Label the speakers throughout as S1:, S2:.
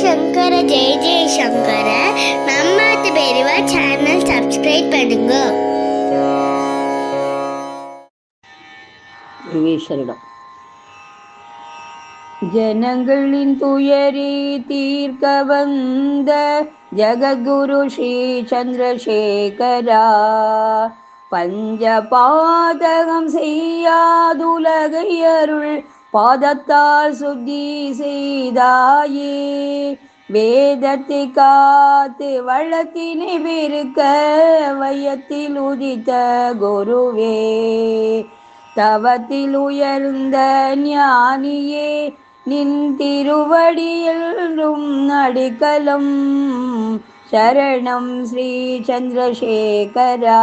S1: சங்கர ஜெய ஜெய சங்கர. நம்ம பெரியவா channel subscribe பண்ணுங்க.
S2: விவேஸ்வரிடம் ஜனங்களின் துயரி தீர்க்க வந்த ஜககுரு ஸ்ரீ சந்திரசேகரா. பஞ்ச பாதகம் செய்யாதுலகை அருள் பாதத்தால் சுத்தி செய்தாயே வேதத்தை காத்து வளத்தினை விருக்க வையத்தில் உதித்த குருவே தவத்தில் உயர்ந்த ஞானியே நின் திருவடியிலும் அடிக்கலம் சரணம் ஸ்ரீ சந்திரசேகரா.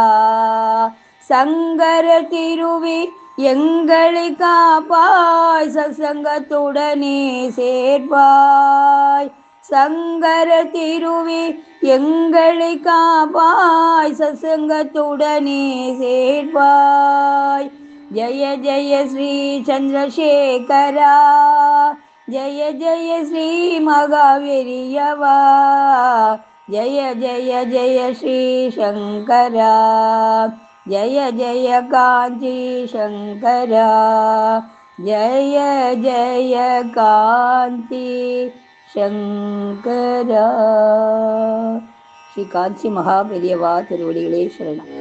S2: சங்கர திருவி எங்களை காப்பாய் சசங்கத்துடனே சேர்ப்பாய் சங்கர திருவி எங்களை காப்பாய் சசங்கத்துடனே சேர்ப்பாய் ஜய ஜய ஸ்ரீ சந்திரசேகரா. ஜய ஜய ஸ்ரீ மகாவீரியவா ஜய ஜய ஜய ஸ்ரீ சங்கரா. ஜய ஜய காஞ்சி சங்கரா ஜய ஜய காந்தி சங்கரா ஸ்ரீ காஞ்சி மகாபெரியவா திருவடிகளே சரணம்